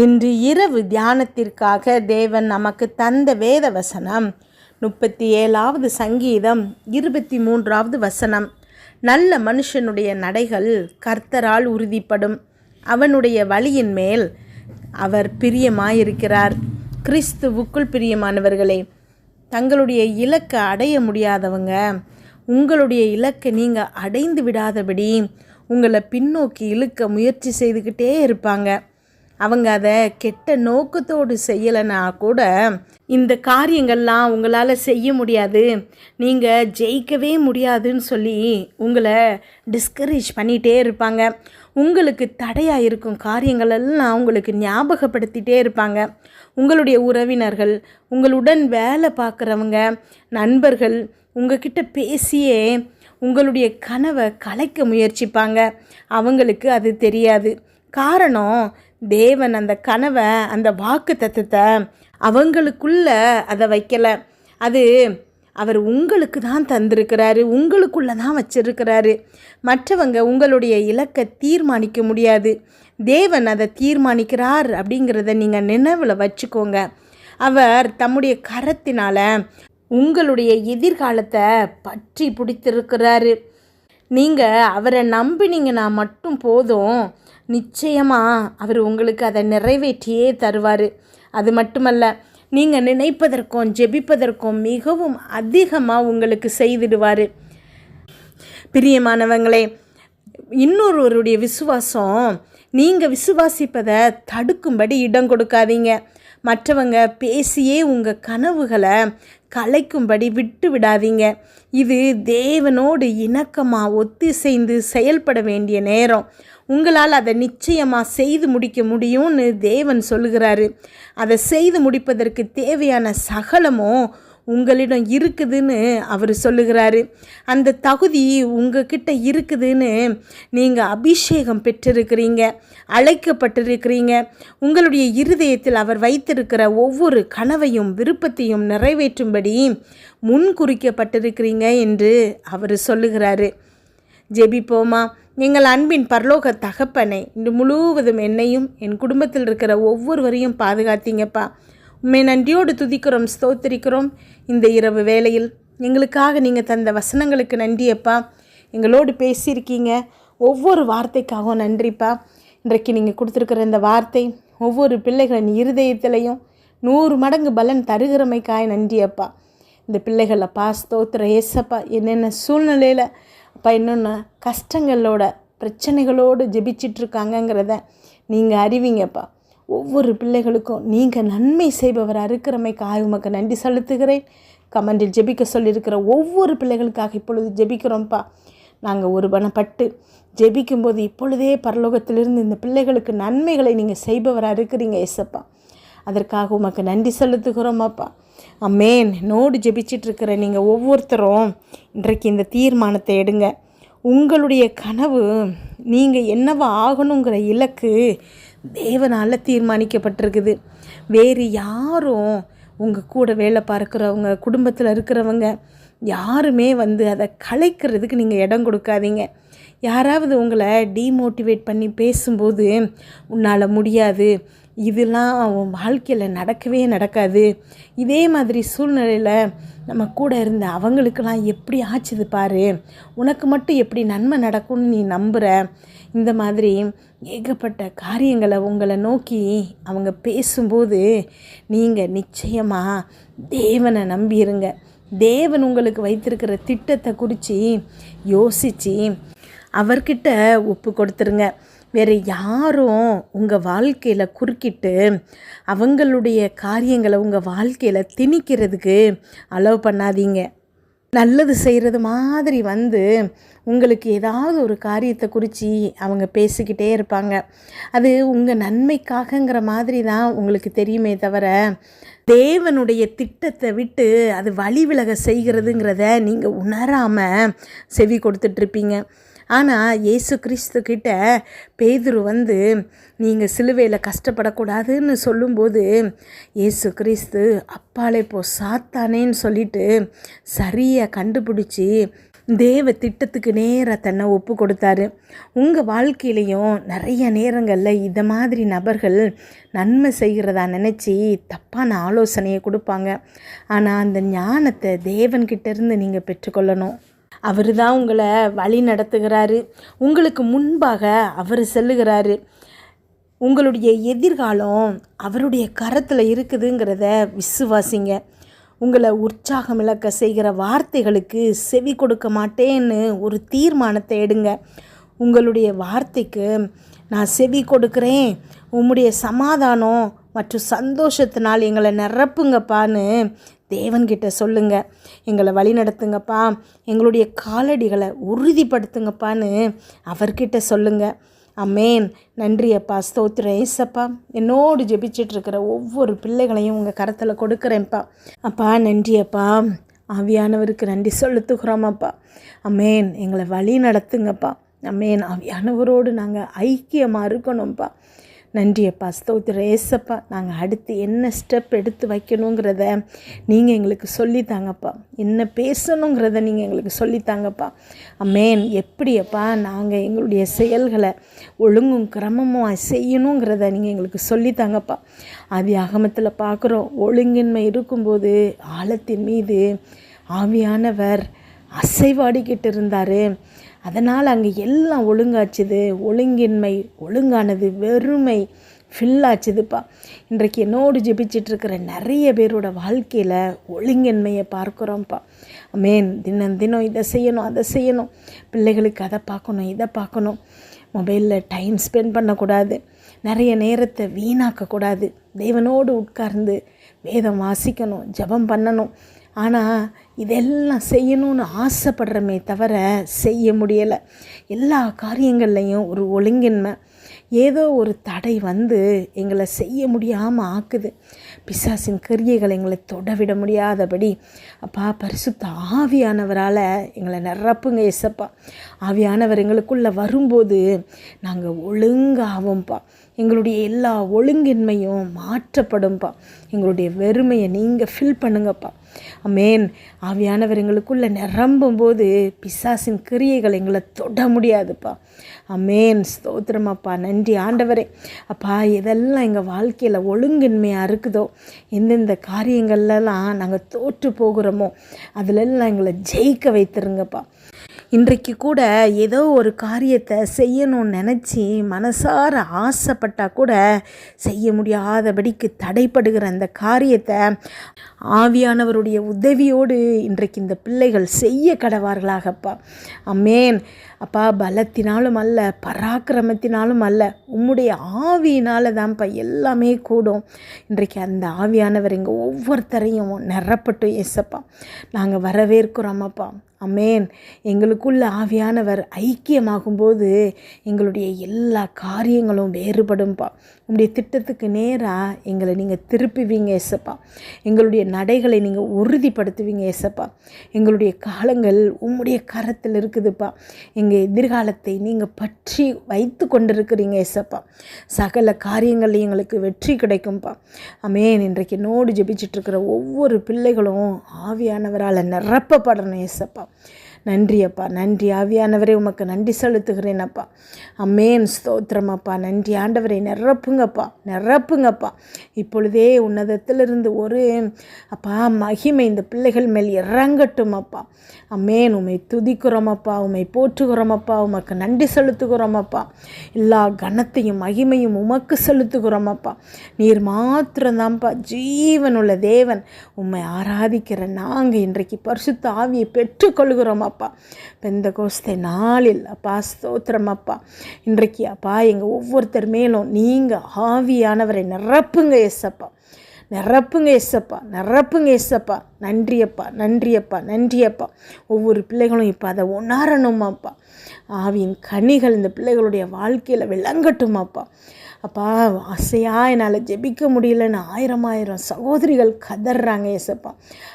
இன்று இரவு தியானத்திற்காக தேவன் நமக்கு தந்த வேத வசனம் முப்பத்தி ஏழாவது சங்கீதம் இருபத்தி மூன்றாவது வசனம். நல்ல மனுஷனுடைய நடைகள் கர்த்தரால் உறுதிப்படும். அவனுடைய வழியின் மேல் அவர் பிரியமாயிருக்கிறார். கிறிஸ்துவுக்குள் பிரியமானவர்களே தங்களுடைய இலக்கை அடைய முடியாதவங்க உங்களுடைய இலக்கை நீங்கள் அடைந்து விடாதபடி உங்களை பின்னோக்கி இழுக்க முயற்சி செய்துக்கிட்டே இருப்பாங்க. அவங்க அதை கெட்ட நோக்கத்தோடு செய்யலைன்னா கூட இந்த காரியங்கள்லாம் உங்களால் செய்ய முடியாது. நீங்கள் ஜெயிக்கவே முடியாதுன்னு சொல்லி உங்களை டிஸ்கரேஜ் பண்ணிகிட்டே இருப்பாங்க. உங்களுக்கு தடையாக இருக்கும் காரியங்களெல்லாம் உங்களுக்கு ஞாபகப்படுத்திகிட்டே இருப்பாங்க. உங்களுடைய உறவினர்கள் உங்களுடன் வேலை பார்க்குறவங்க நண்பர்கள் உங்ககிட்ட பேசியே உங்களுடைய கனவை கலைக்க முயற்சிப்பாங்க. அவங்களுக்கு அது தெரியாது. காரணம் தேவன் அந்த கனவை அந்த வாக்கு தத்துவத்தை அவங்களுக்குள்ள அதை வைக்கலை. அது அவர் உங்களுக்கு தான் தந்திருக்கிறாரு உங்களுக்குள்ள தான் வச்சிருக்கிறாரு. மற்றவங்க உங்களுடைய இலக்கை தீர்மானிக்க முடியாது. தேவன் அதை தீர்மானிக்கிறார் அப்படிங்கிறத நீங்கள் நினைவில் வச்சுக்கோங்க. அவர் தம்முடைய கரத்தினால் உங்களுடைய எதிர்காலத்தை பற்றி பிடித்திருக்கிறாரு. நீங்கள் அவரை நம்பினீங்கன்னா மட்டும் போதும். நிச்சயமாக அவர் உங்களுக்கு அதை நிறைவேற்றியே தருவார். அது மட்டுமல்ல நீங்கள் நினைப்பதற்கும் ஜெபிப்பதற்கும் மிகவும் அதிகமாக உங்களுக்கு செய்திடுவார். பிரியமானவங்களே இன்னொருவருடைய விசுவாசம் நீங்கள் விசுவாசிப்பதை தடுக்கும்படி இடம் கொடுக்காதீங்க. மற்றவங்க பேசியே உங்கள் கனவுகளை கலைக்கும்படி விட்டு விடாதீங்க. இது தேவனோடு இணக்கமாக ஒத்திசைந்து செயல்பட வேண்டிய நேரம். உங்களால் அதை நிச்சயமாக செய்து முடிக்க முடியும்னு தேவன் சொல்லுகிறாரு. அதை செய்து முடிப்பதற்கு தேவையான சகலமும் உங்களிடம் இருக்குதுன்னு அவர் சொல்லுகிறாரு. அந்த தகுதி உங்ககிட்ட இருக்குதுன்னு நீங்கள் அபிஷேகம் பெற்றிருக்கிறீங்க அழைக்கப்பட்டிருக்கிறீங்க. உங்களுடைய இருதயத்தில் அவர் வைத்திருக்கிற ஒவ்வொரு கனவையும் விருப்பத்தையும் நிறைவேற்றும்படி முன்குறிக்கப்பட்டிருக்கிறீங்க என்று அவர் சொல்லுகிறாரு. ஜெபிப்போமா? எங்கள் அன்பின் பரலோக தகப்பனை இன்று முழுவதும் என்னையும் என் குடும்பத்தில் இருக்கிற ஒவ்வொருவரையும் பாதுகாத்தீங்கப்பா. உண்மை நன்றியோடு துதிக்கிறோம் ஸ்தோத்திரிக்கிறோம். இந்த இரவு வேளையில் எங்களுக்காக நீங்கள் தந்த வசனங்களுக்கு நன்றியப்பா எங்களோடு பேசியிருக்கீங்க. ஒவ்வொரு வார்த்தைக்காகவும் நன்றிப்பா இன்றைக்கு நீங்கள் கொடுத்துருக்குற இந்த வார்த்தை ஒவ்வொரு பிள்ளைகளின் இருதயத்திலையும் நூறு மடங்கு பலன் தருகிறமைக்காய் நன்றியப்பா இந்த பிள்ளைகளப்பா ஸ்தோத்திர ஏசப்பா என்னென்ன சூழ்நிலையில் அப்பா என்னென்ன கஷ்டங்களோட பிரச்சனைகளோடு ஜெபிச்சிட்ருக்காங்கங்கிறத நீங்கள் அறிவிங்கப்பா ஒவ்வொரு பிள்ளைகளுக்கும் நீங்கள் நன்மை செய்பவராக இருக்கிறமைக்கு உமக்கு நன்றி செலுத்துகிறேன். கமெண்டில் ஜெபிக்க சொல்லியிருக்கிற ஒவ்வொரு பிள்ளைகளுக்காக இப்பொழுது ஜெபிக்கிறோம்ப்பா. நாங்கள் ஒரு பணப்பட்டு ஜெபிக்கும்போது இப்பொழுதே பரலோகத்திலிருந்து இந்த பிள்ளைகளுக்கு நன்மைகளை நீங்கள் செய்பவராக இருக்கிறீங்க ஏசப்பா. அதற்காக உமக்கு நன்றி செலுத்துகிறோமாப்பா. அம்மேன் நோடு ஜெபிச்சிட்ருக்கிற நீங்கள் ஒவ்வொருத்தரும் இன்றைக்கு இந்த தீர்மானத்தை எடுங்க. உங்களுடைய கனவு நீங்கள் என்னவா ஆகணுங்கிற இலக்கு தேவனால் தீர்மானிக்கப்பட்டிருக்குது. வேறு யாரும் உங்கள் கூட வேலை பார்க்குறவங்க குடும்பத்தில் இருக்கிறவங்க யாருமே வந்து அதை கலைக்கிறதுக்கு நீங்கள் இடம் கொடுக்காதீங்க. யாராவது உங்களை டீமோட்டிவேட் பண்ணி பேசும்போது உன்னால் முடியாது. இதெல்லாம் அவன் வாழ்க்கையில் நடக்கவே நடக்காது. இதே மாதிரி சூழ்நிலையில் நம்ம கூட இருந்த அவங்களுக்கெல்லாம் எப்படி ஆச்சுது பாரு? உனக்கு மட்டும் எப்படி நன்மை நடக்கும்னு நீ நம்புகிற இந்த மாதிரி ஏகப்பட்ட காரியங்களை உங்களை நோக்கி அவங்க பேசும்போது நீங்கள் நிச்சயமாக தேவனை நம்பியிருங்க தேவன் உங்களுக்கு வைத்திருக்கிற திட்டத்தை குறித்து யோசித்து அவர்கிட்ட ஒப்பு கொடுத்துருங்க. வேறு யாரும் உங்கள் வாழ்க்கையில் குறுக்கிட்டு அவங்களுடைய காரியங்களை உங்கள் வாழ்க்கையில் திணிக்கிறதுக்கு அலோவ் பண்ணாதீங்க. நல்லது செய்கிறது மாதிரி வந்து உங்களுக்கு ஏதாவது ஒரு காரியத்தை குறித்து அவங்க பேசிக்கிட்டே இருப்பாங்க. அது உங்கள் நன்மைக்காகங்கிற மாதிரி தான் உங்களுக்கு தெரியுமே தவிர தேவனுடைய திட்டத்தை விட்டு அது வழி விலக செய்கிறதுங்கிறத நீங்கள் உணராமல் செவி கொடுத்துட்ருப்பீங்க ஆனால் இயேசு கிறிஸ்து கிட்ட பேதுரு வந்து நீங்கள் சிலுவையில் கஷ்டப்படக்கூடாதுன்னு சொல்லும்போது இயேசு கிறிஸ்து அப்பாலே போ சாத்தானேன்னு சொல்லிட்டு சரியாக கண்டுபிடிச்சி தேவ திட்டத்துக்கு நேராக தன்னை ஒப்பு கொடுத்தாரு. உங்கள் வாழ்க்கையிலையும் நிறைய நேரங்களில் இந்த மாதிரி நபர்கள் நன்மை செய்கிறதா நினச்சி தப்பான ஆலோசனையை கொடுப்பாங்க. ஆனால் அந்த ஞானத்தை தேவன்கிட்டேருந்து நீங்கள் பெற்றுக்கொள்ளணும். அவர் தான் உங்களை வழி நடத்துகிறாரு. உங்களுக்கு முன்பாக அவர் செல்லுகிறாரு. உங்களுடைய எதிர்காலம் அவருடைய கரத்தில் இருக்குதுங்கிறத விசுவாசிங்க. உங்களை உற்சாகம் இழக்க செய்கிற வார்த்தைகளுக்கு செவி கொடுக்க மாட்டேன்னு ஒரு தீர்மானத்தை எடுங்க. உங்களுடைய வார்த்தைக்கு நான் செவி கொடுக்குறேன். உம்முடைய சமாதானம் மற்றும் சந்தோஷத்தினால் எங்களை நிரப்புங்கப்பான்னு தேவன்கிட்ட சொல்லுங்க. எங்களை வழி நடத்துங்கப்பா. எங்களுடைய காலடிகளை உறுதிப்படுத்துங்கப்பான்னு அவர்கிட்ட சொல்லுங்கள் அமேன் நன்றி அப்பா. ஸ்தோத்திரம். ஏசப்பா என்னோடு ஜெபிச்சிட்டு இருக்கிற ஒவ்வொரு பிள்ளைகளையும் உங்கள் கரத்தில் கொடுக்குறேன்ப்பா. அப்பா நன்றி அப்பா. ஆவியானவருக்கு நன்றி செலுத்துகிறோமாப்பா அமேன் எங்களை வழி நடத்துங்கப்பா. அமேன் ஆவியானவரோடு நாங்கள் ஐக்கியமாக இருக்கணும்ப்பா நன்றி அப்பா ஸ்தோத்திர ஏசப்பா நாங்கள் அடுத்து என்ன ஸ்டெப் எடுத்து வைக்கணுங்கிறத நீங்கள் எங்களுக்கு சொல்லித்தாங்கப்பா. என்ன பேசணுங்கிறத நீங்கள் எங்களுக்கு சொல்லித்தாங்கப்பா. அம்மேன் எப்படியப்பா நாங்கள் எங்களுடைய செயல்களை ஒழுங்கும் கிரமமாக செய்யணுங்கிறத நீங்கள் எங்களுக்கு சொல்லித்தாங்கப்பா. அது அகமத்தில் பார்க்குறோம் ஒழுங்கின்மை இருக்கும்போது ஆழத்தின் மீது ஆவியானவர் அசைவாடிக்கிட்டு இருந்தார். அதனால் அங்கே எல்லாம் ஒழுங்காச்சுது ஒழுங்கின்மை ஒழுங்கானது வெறுமை ஃபில் ஆச்சுதுப்பா. இன்றைக்கு என்னோடு ஜெபிச்சிட்ருக்கிற நிறைய பேரோட வாழ்க்கையில் ஒழுங்கின்மையை பார்க்குறோம்ப்பா. மேன் தினம் தினம் இதை செய்யணும் அதை செய்யணும். பிள்ளைகளுக்கு அதை பார்க்கணும் இதை பார்க்கணும். மொபைலில் டைம் ஸ்பெண்ட் பண்ணக்கூடாது. நிறைய நேரத்தை வீணாக்கக்கூடாது. தேவனோடு உட்கார்ந்து வேதம் வாசிக்கணும் ஜபம் பண்ணணும். ஆனால் இதெல்லாம் செய்யணும்னு ஆசைப்படுறமே தவிர செய்ய முடியலை. எல்லா காரியங்கள்லையும் ஒரு ஒழுங்கின்மை. ஏதோ ஒரு தடை வந்து எங்களை செய்ய முடியாமல் ஆக்குது. பிசாசின் கிரியைகளை எங்களை தொடவிட முடியாதபடி அப்பா பரிசுத்த ஆவியானவரால் எங்களை நிரப்புங்க எசப்பா ஆவியானவர் எங்களுக்குள்ளே வரும்போது நாங்கள் ஒழுங்காவோம்ப்பா. எங்களுடைய எல்லா ஒழுங்கின்மையும் மாற்றப்படும்ப்பா எங்களுடைய வெறுமையை நீங்கள் ஃபில் பண்ணுங்கப்பா. அமேன் ஆவியானவர் எங்களுக்குள்ளே நிரம்பும் போது பிசாசின் கிரியைகள் எங்களை தொட முடியாதுப்பா. அமேன் ஸ்தோத்திரமாப்பா. நன்றி ஆண்டவரே. அப்பா இதெல்லாம் எங்கள் வாழ்க்கையில் ஒழுங்கின்மையாக இருக்குதோ எந்தெந்த காரியங்கள்லாம் நாங்கள் தோற்று போகிறோமோ அதிலெல்லாம் எங்களை ஜெயிக்க வைத்திருங்கப்பா. இன்றைக்கு கூட ஏதோ ஒரு காரியத்தை செய்யணும்னு நினச்சி மனசார ஆசைப்பட்டால் கூட செய்ய முடியாதபடிக்கு தடைப்படுகிற அந்த காரியத்தை ஆவியானவருடைய உதவியோடு இன்றைக்கு இந்த பிள்ளைகள் செய்ய கடவார்களாகப்பா. அம்மேன். அப்பா பலத்தினாலும் அல்ல பராக்கிரமத்தினாலும் அல்ல உம்முடைய ஆவியினால தான்ப்பா எல்லாமே கூடும். இன்றைக்கு அந்த ஆவியானவர் எங்கள் ஒவ்வொருத்தரையும் நிரப்பட்டும் ஏசப்பா. நாங்கள் வரவேற்கிறோமப்பா. அமேன் எங்களுக்குள்ள ஆவியானவர் ஐக்கியமாகும்போது எங்களுடைய எல்லா காரியங்களும் வேறுபடும்பா. உங்களுடைய திட்டத்துக்கு நேராக எங்களை நீங்கள் திருப்பிவிங்க ஏசப்பா. எங்களுடைய நடைகளை நீங்கள் உறுதிப்படுத்துவீங்க ஏசப்பா. எங்களுடைய காலங்கள் உம்முடைய கரத்தில் இருக்குதுப்பா. எங்கள் எதிர்காலத்தை நீங்கள் பற்றி வைத்து கொண்டிருக்கிறீங்க ஏசப்பா. சகல காரியங்களில் எங்களுக்கு வெற்றி கிடைக்கும்ப்பா அமேன் இன்றைக்கு நோடு ஜெபிச்சிட்ருக்கிற ஒவ்வொரு பிள்ளைகளும் ஆவியானவரால் நிரப்பப்படணும் ஏசப்பா. நன்றி அப்பா நன்றி. ஆவியானவரே உமக்கு நன்றி செலுத்துகிறேன் அப்பா அம்மேன் ஸ்தோத்திரம் அப்பா நன்றி. ஆண்டவரை நிரப்புங்கப்பா நிரப்புங்கப்பா. இப்பொழுதே உன்னதத்திலிருந்து ஒரு அப்பா மகிமை இந்த பிள்ளைகள் மேல் இறங்கட்டும் அப்பா அம்மேன் உமை துதிக்கிறோமப்பா உமை போற்றுகிறோமப்பா உமக்கு நன்றி செலுத்துகிறோமப்பா. எல்லா கனத்தையும் மகிமையும் உமக்கு செலுத்துகிறோமப்பா. நீர் மாத்திரம்தான்ப்பா ஜீவனுள்ள தேவன். உம்மை ஆராதிக்கிற நாங்கள் இன்றைக்கு பரிசுத்த ஆவியை பெற்றுக்கொள்கிறோம் அப்பா. பெந்த கோஸ்தை நாளில் அப்பா ஸ்தோத்திரம் அப்பா. இன்றைக்கு அப்பா எங்கள் ஒவ்வொருத்தர் மேலும் நீங்கள் ஆவியானவரை நிரப்புங்க எஸ்ஸப்பா நிரப்புங்க எஸ்ஸப்பா நிரப்புங்க எஸ்ஸப்பா நன்றியப்பா நன்றியப்பா நன்றியப்பா ஒவ்வொரு பிள்ளைகளும் இப்போ அதை உணரணுமாப்பா. ஆவியின் கனிகள் இந்த பிள்ளைகளுடைய வாழ்க்கையில் விளங்கட்டுமாப்பா. அப்பா ஆசையாக என்னால் ஜெபிக்க முடியலன்னு ஆயிரம் ஆயிரம் சகோதரிகள் கதறாங்க ஏசப்பா.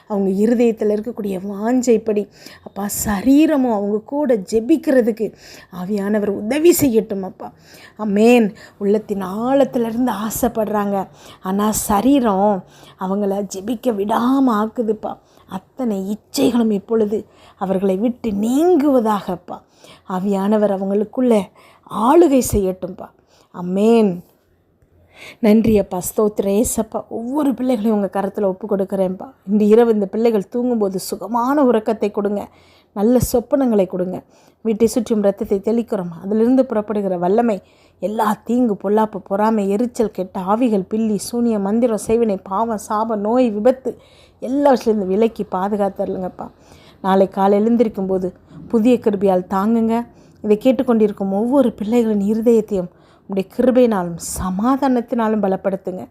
அவங்க இருதயத்தில் இருக்கக்கூடிய வாஞ்சைப்படி அப்பா சரீரமும் அவங்க கூட ஜெபிக்கிறதுக்கு ஆவியானவர் உதவி செய்யட்டும் அப்பா. அமேன் உள்ளத்தின் ஆழத்திலிருந்து ஆசைப்படுறாங்க. ஆனால் சரீரம் அவங்கள ஜெபிக்க விடாமல் ஆக்குதுப்பா. அத்தனை இச்சைகளும் இப்பொழுது அவர்களை விட்டு நீங்குவதாகப்பா. ஆவியானவர் அவங்களுக்குள்ள ஆளுகை செய்யட்டும்ப்பா அம்மேன். நன்றி அப்பா ஸ்தோத்திரம். ஏசப்பா ஒவ்வொரு பிள்ளைகளையும் உங்கள் கரத்தில் ஒப்பு கொடுக்குறேன்ப்பா. இந்த இரவு இந்த பிள்ளைகள் தூங்கும்போது சுகமான உறக்கத்தை கொடுங்க. நல்ல சொப்பனங்களை கொடுங்க. வீட்டை சுற்றும் ரத்தத்தை தெளிக்கிறோம். அதிலிருந்து புறப்படுகிற வல்லமை எல்லா தீங்கு பொல்லாப்பு பொறாமை எரிச்சல் கெட்ட ஆவிகள் பில்லி சூனிய மந்திரம் செய்வினை பாவம் சாபம் நோய் விபத்து எல்லாவற்றிலிருந்து விலக்கி பாதுகாத்துருங்கப்பா நாளை காலை எழுந்திருக்கும் போது புதிய கிருபியால் தாங்குங்க. இதை கேட்டுக்கொண்டிருக்கும் ஒவ்வொரு பிள்ளைகளின் இருதயத்தையும் உடைய கிருபையினாலும் சமாதானத்தினாலும் பலப்படுத்துங்க.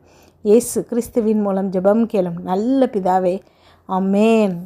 இயேசு கிறிஸ்துவின் மூலம் ஜெபம் கேளும் நல்ல பிதாவே. அமேன்